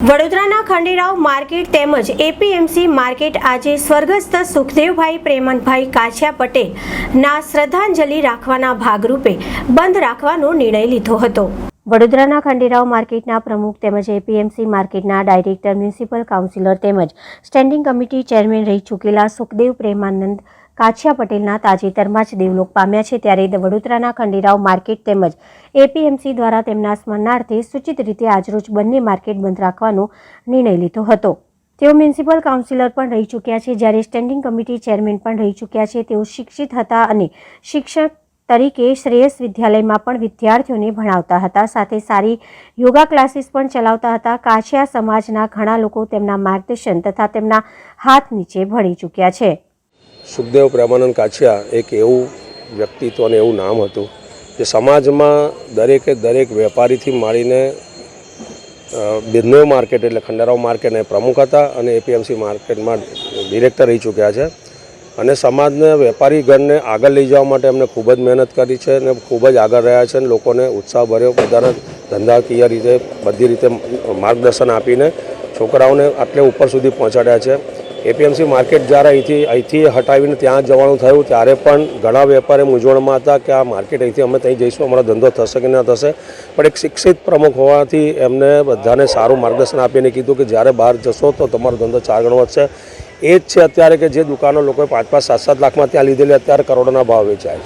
વડોદરાના ખંડેરાવ માર્કેટ તેમજ APMC market આજે સ્વર્ગસ્થ સુખદેવભાઈ પ્રેમનભાઈ કાછિયા પટેલના શ્રદ્ધાંજલિ રાખવાના ભાગરૂપે બંધ રાખવાનો નિર્ણય લીધો હતો. વડોદરાના ખંડેરાવ માર્કેટના પ્રમુખ તેમજ એપીએમસી માર્કેટના ડાયરેક્ટર, મ્યુનિસિપલ કાઉન્સિલર તેમજ સ્ટેન્ડિંગ કમિટી ચેરમેન રહી ચૂકેલા સુખદેવ પ્રેમાનંદ કાછિયા પટેલના તાજેતરમાં જ દેવલોક પામ્યા છે, ત્યારે વડોદરાના ખંડેરાવ માર્કેટ તેમજ એપીએમસી દ્વારા તેમના સ્મરણાર્થે સૂચિત રીતે આજરોજ બંને માર્કેટ બંધ રાખવાનો નિર્ણય લીધો હતો. તેઓ મ્યુનિસિપલ કાઉન્સિલર પણ રહી ચૂક્યા છે, જ્યારે સ્ટેન્ડિંગ કમિટી ચેરમેન પણ રહી ચૂક્યા છે. તેઓ શિક્ષિત હતા અને શિક્ષક તરીકે શ્રેયસ વિદ્યાલયમાં પણ વિદ્યાર્થીઓને ભણાવતા હતા. સાથે સારી યોગા ક્લાસીસ પણ ચલાવતા હતા. કાછિયા સમાજના ઘણા લોકો તેમના માર્ગદર્શન તથા તેમના હાથ નીચે ભળી ચૂક્યા છે. સુખદેવ પ્રેમાનંદ કાછિયા એક એવું વ્યક્તિત્વ અને એવું નામ હતું જે સમાજમાં દરેકે દરેક વેપારીથી માંડીને બિરનેવ માર્કેટ એટલે ખંડેરાવ માર્કેટને પ્રમુખ હતા અને એપીએમસી માર્કેટમાં ડિરેક્ટર રહી ચૂક્યા છે. અને સમાજને વેપારી ગણને આગળ લઈ જવા માટે એમને ખૂબ જ મહેનત કરી છે અને ખૂબ જ આગળ રહ્યા છે અને લોકોને ઉત્સાહભર્યો બધાના ધંધાકીય રીતે બધી રીતે માર્ગદર્શન આપીને છોકરાઓને આટલે ઉપર સુધી પહોંચાડ્યા છે. એપીએમસી માર્કેટ જ્યારે અહીંથી અહીંથી હટાવીને ત્યાં જવાનું થયું, ત્યારે પણ ઘણા વેપારી મૂંઝવણમાં હતા કે આ માર્કેટ અહીંથી અમે ત્યાં જઈશું, અમારો ધંધો થશે કે ના થશે. પણ એક શિક્ષિત પ્રમુખ હોવાથી એમને બધાને સારું માર્ગદર્શન આપીને કીધું કે જ્યારે બહાર જશો તો તમારો ધંધો ચાર ગણો વધશે. એ જ છે અત્યારે કે જે દુકાનો લોકોએ પાંચ પાંચ સાત સાત લાખમાં ત્યાં લીધેલી, અત્યારે કરોડોના ભાવ વેચાય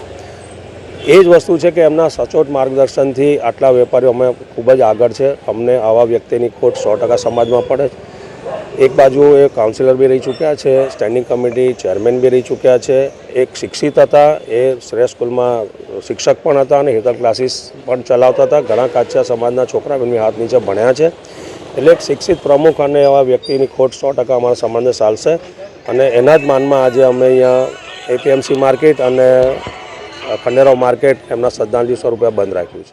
એ જ વસ્તુ છે કે એમના સચોટ માર્ગદર્શનથી આટલા વેપારીઓ અમે ખૂબ જ આગળ છે. અમને આવા વ્યક્તિની ખોટ સો ટકા સમાજમાં પડે છે. એક બાજુ એ કાઉન્સિલર બી રહી ચૂક્યા છે સ્ટેન્ડિંગ કમિટી ચેરમેન બી રહી ચૂક્યા છે. એક શિક્ષિત હતા, એ શ્રેષ્ઠ સ્કૂલમાં શિક્ષક પણ હતા અને હેતલ ક્લાસીસ પણ ચલાવતા હતા. ઘણા કાચા સમાજના છોકરા એમની હાથ નીચે ભણ્યા છે. એટલે એક શિક્ષિત પ્રમુખ અને એવા વ્યક્તિની ખોટ સો ટકા અમારા સમાજને ચાલશે અને એના જ માનમાં આજે અમે અહીંયા એપીએમસી માર્કેટ અને ખંડેરાવ માર્કેટ એમના શ્રદ્ધાંજલિ સ્વરૂપે બંધ રાખ્યું છે.